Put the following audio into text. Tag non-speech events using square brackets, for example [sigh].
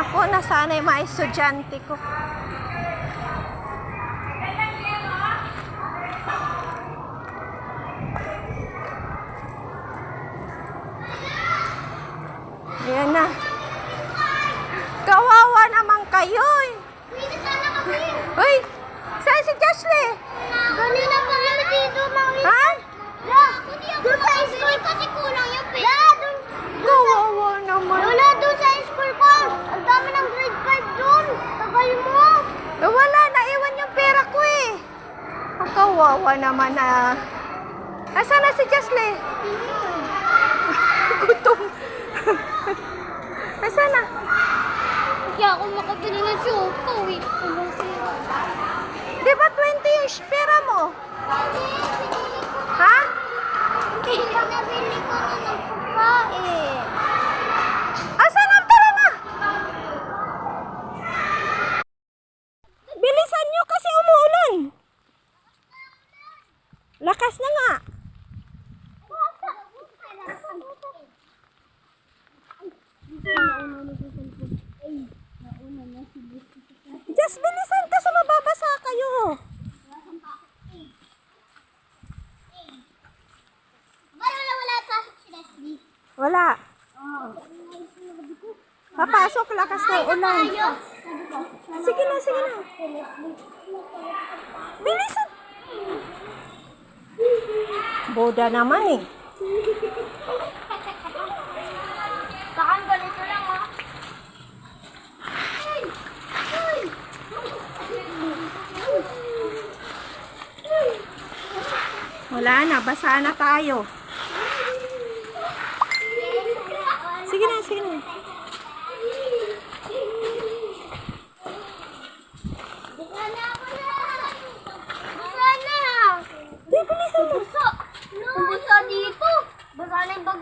Nako, nasana yung mga estudyante ko. Ayan na. Kawawa naman kayo eh. Uy, saan si Joshly? Kawawa naman na. Asan na si Joshly? [laughs] Gutom. Asan na? Kaya ako makabili ng choco eh. Di ba 20 yung pera mo? Ha? Hindi ko nabili ko na ng pagkain. Asan ang pera na? Bilisan nyo kasi umuulan. Lakas na nga. Just bilisan kasi mababasa kayo. Wala wala. Wala. Papasok lakas ng ulan. Sige na, sige na. Bilisan. Boda naman eh. Saan ganito lang oh. Wala na, basa na tayo. Sige na, sige na.